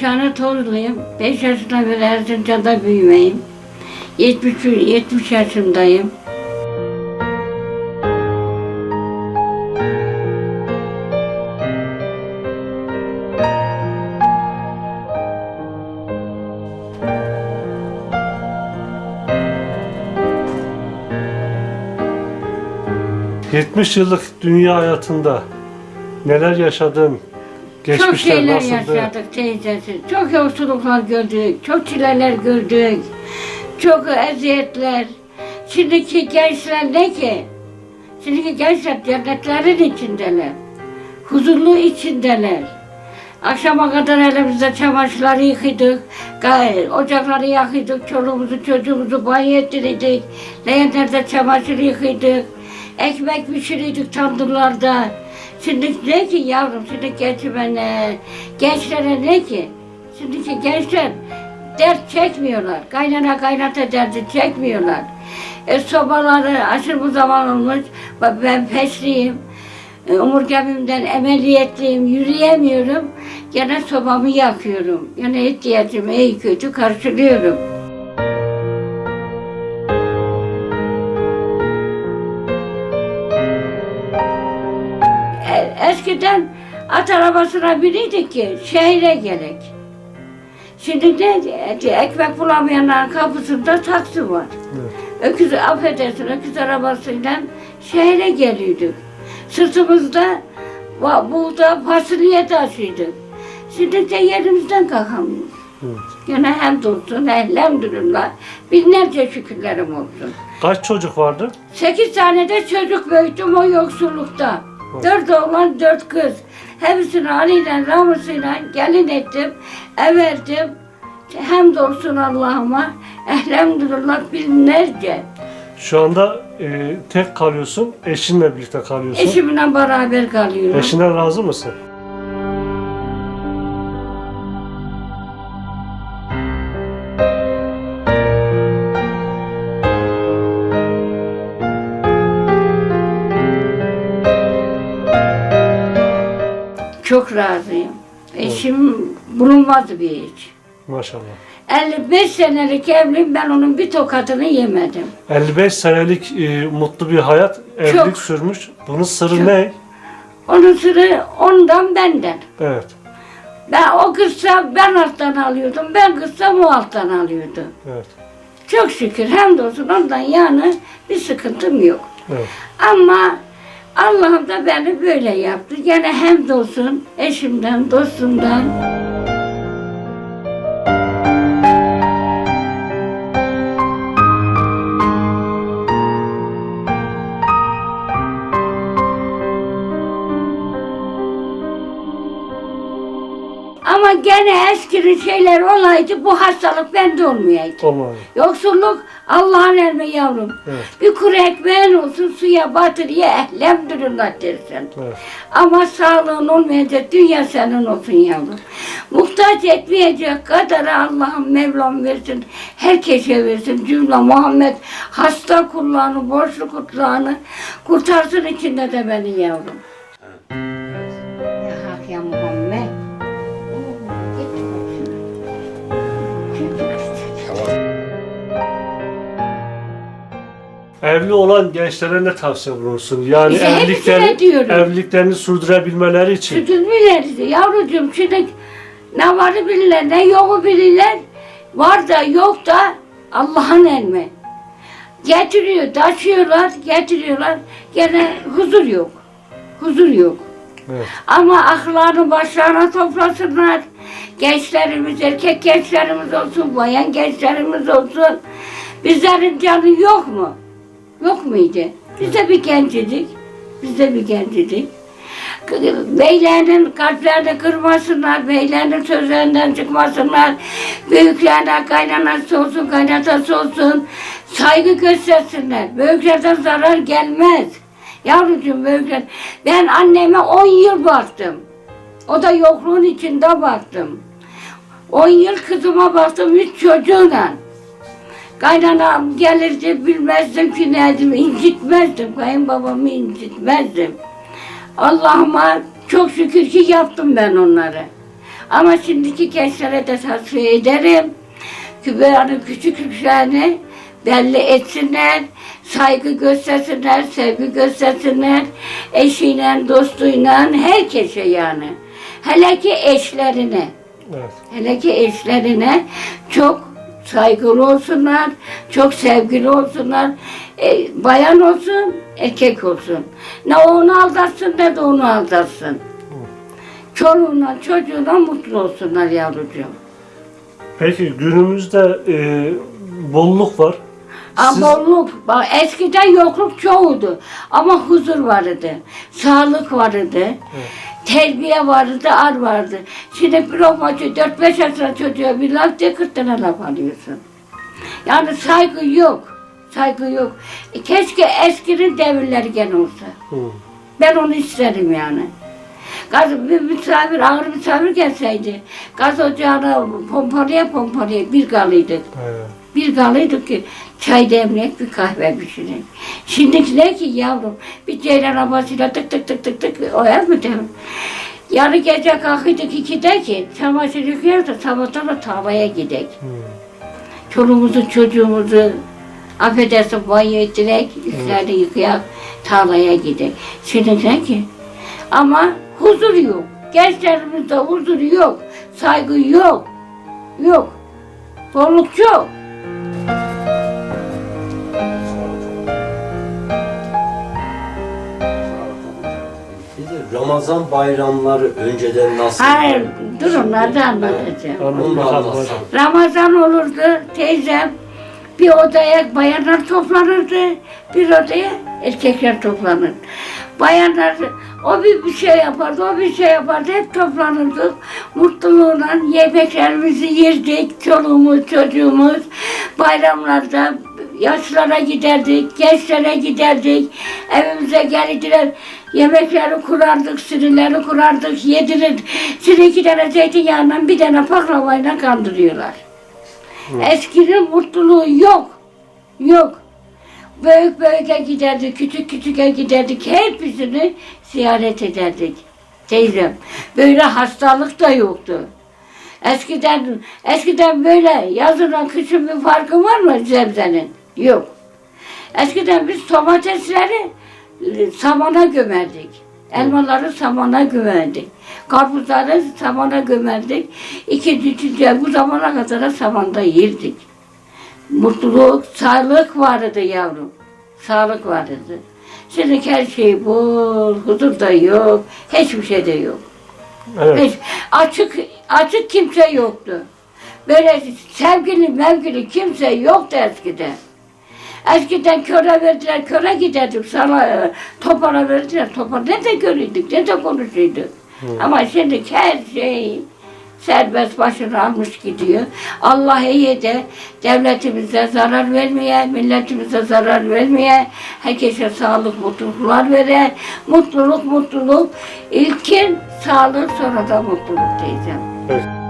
tane torunuyum. 5 yaşında beri Erzincan'da büyümeyim. 70, 70 yaşındayım. Hı. 70 yıllık dünya hayatında neler yaşadın? Çok Geçmişler şeyler nasıldı? yaşadık teyzesi. Çok yoksulluklar gördük. Çok çileler gördük. Çok eziyetler. Şimdiki gençler ne ki? Şimdiki gençler cennetlerin içindeler. Huzurlu içindeler. Akşama kadar elimizde çamaşırları gay- Ocakları yakıyorduk. Çoluğumuzu çocuğumuzu banyo ettirirdik. Leğenlerde çamaşır yıkıyorduk. Ekmek pişirirdik tandırlarda. Şimdi ne ki yavrum, şimdi gençmene, gençlere ne ki? Şimdiki gençler dert çekmiyorlar. Kaynana kaynata derdi çekmiyorlar. E, sobaları aşırı bu zaman olmuş. Bak Ben peşliyim. E, omurgamımdan emeliyetliyim, yürüyemiyorum. Gene sobamı yakıyorum. Gene ihtiyacımı iyi kötü karşılıyorum. Eskiden at arabasına biniydik ki şehre gerek. Şimdi ne e, ekmek bulamayanların kapısında taksi var. Evet. Öküz, affedersin öküz arabasıyla şehre geliyorduk. Sırtımızda buğda, fasulye taşıyorduk. Şimdi de yerimizden kalkamıyoruz. Evet. Gene hamdolsun, elhamdülillah. Binlerce şükürlerim olsun. Kaç çocuk vardı? Sekiz tane de çocuk büyüttüm o yoksullukta. Dört oğlan, dört kız. Hepsini aliyle, ramısıyla gelin ettim, everdim. Hamdolsun Allah'ıma. Elhamdülillah binlerce. Şu anda e, tek kalıyorsun, eşinle birlikte kalıyorsun. Eşimle beraber kalıyorum. Eşinden razı mısın? Çok razıyım. Eşim bulunmaz bir hiç. Maşallah. 55 senelik evliyim ben onun bir tokatını yemedim. 55 senelik e, mutlu bir hayat, evlilik Çok. sürmüş. Bunun sırrı Çok. ne? Onun sırrı ondan benden. Evet. Ben o kızsa ben alttan alıyordum, ben kızsam o alttan alıyordu. Evet. Çok şükür hamdolsun ondan yani bir sıkıntım yok. Evet. Ama Allah'ım da beni böyle yaptı. Gene hamdolsun eşimden, dostumdan. Ama gene eskili şeyler olaydı bu hastalık bende olmayaydı. Olmadı. Yoksulluk Allah'ın elmi yavrum. Evet. Bir kuru ekmeğin olsun suya batır ye elhamdülillah dersin. Evet. Ama sağlığın olmayacak dünya senin olsun yavrum. Muhtaç etmeyecek kadar Allah'ım Mevlam versin. Herkese versin. Cümle Muhammed hasta kullarını, borçlu kullarını kurtarsın içinde de beni yavrum. Evli olan gençlere ne tavsiye bulunursun? Yani İşte hepsine evliliklerini, diyorum. evliliklerini sürdürebilmeleri için. Sütülmüyor yavrucuğum şimdi ne varı bilirler ne yoku bilirler. Var da yok da Allah'ın elmi. Getiriyor, taşıyorlar, getiriyorlar. Gene huzur yok. Huzur yok. Evet. Ama aklını başlarına toplasınlar. Gençlerimiz, erkek gençlerimiz olsun, bayan gençlerimiz olsun. Bizlerin canı yok mu? Yok muydu? Biz de bir gencidik. Biz de bir gencidik. Beylerinin kalplerini kırmasınlar, beylerinin sözlerinden çıkmasınlar. Büyüklerine kaynanası olsun, kaynatası olsun. Saygı göstersinler. Büyüklerden zarar gelmez. Yavrucuğum büyükler. Ben anneme 10 yıl baktım. O da yokluğun içinde baktım. 10 yıl kızıma baktım üç çocuğla. Kaynanam gelirdi bilmezdim ki neydim, incitmezdim. Kayınbabamı incitmezdim. Allah'ıma çok şükür ki yaptım ben onları. Ama şimdiki gençlere de tavsiye ederim. Ki yani küçük küçüklerini belli etsinler, saygı göstersinler, sevgi göstersinler, eşiyle, dostuyla, herkese yani. Hele ki eşlerine. Evet. Hele ki eşlerine çok saygılı olsunlar, çok sevgili olsunlar. E, bayan olsun, erkek olsun. Ne onu aldatsın ne de onu aldatsın. Çoluğuna, çocuğuna mutlu olsunlar yavrucuğum. Peki günümüzde e, bolluk var. Siz- bolluk, bak eskiden yokluk çoğuydu ama huzur vardı, sağlık vardı, terbiye vardı, ar vardı. Şimdi bir lokmacı 4-5 yaşında çocuğa bir laf de 40 tane laf alıyorsun. Yani saygı yok, saygı yok. E, keşke eskinin devirleri gene olsa. Hı. Ben onu isterim yani. Gaz, bir misafir, ağır misafir gelseydi, gaz ocağına pompalıya pompalıya bir galıydık. Evet. Bir kalıydık ki çay demleyek bir kahve pişirek. Şimdiki ne ki yavrum bir ceylan arabasıyla tık tık tık tık tık o ev mi derim. Yarı gece kalkıyorduk ikide ki çamaşır yıkayıp da sabahtan da tavaya gidek. Hı. Çoluğumuzu çocuğumuzu affedersin banyo ettirek, üstlerini yıkayak, tarlaya gidek. Şimdi ne ki? Ama huzur yok. Gençlerimizde huzur yok. Saygı yok. Yok. Bolluk çok. Ramazan bayramları önceden nasıl? Hayır, dur onları da anlatacağım. Onu da. Ramazan olurdu teyzem bir odaya bayanlar toplanırdı, bir odaya erkekler toplanır. Bayanlar o bir, bir şey yapardı, o bir şey yapardı, hep toplanırdık. Mutluluğuyla yemeklerimizi yerdik, çoluğumuz, çocuğumuz. Bayramlarda yaşlara giderdik, gençlere giderdik, evimize gelirdiler. Yemekleri kurardık, sürüleri kurardık, yedirirdik. Şimdi iki tane zeytinyağından bir tane baklavayla kandırıyorlar. Eskinin mutluluğu yok. Yok. Büyük büyüke giderdik, küçük küçüke giderdik. Hepsini ziyaret ederdik. Teyzem. Böyle hastalık da yoktu. Eskiden eskiden böyle yazınla kışın bir farkı var mı sebzenin? Yok. Eskiden biz domatesleri samana gömerdik. Elmaları samana gömerdik. Karpuzları samana gömerdik. İkinci, üçüncü bu zamana kadar da samanda yerdik. Mutluluk, sağlık vardı yavrum. Sağlık vardı. Şimdi her şey bol, huzur da yok, hiçbir şey de yok. Evet. Hiç, açık, açık kimse yoktu. Böyle sevgili mevgili kimse yoktu eskiden. Eskiden köre verdiler, köre giderdik. Sana e, topara verdiler, topara. Ne de görürdük, ne de konuşurduk. Ama şimdi her şey serbest başını almış gidiyor. Allah iyi de devletimize zarar vermeye, milletimize zarar vermeye, herkese sağlık, mutluluklar vere. Mutluluk, mutluluk. İlkin sağlık, sonra da mutluluk diyeceğim. evet.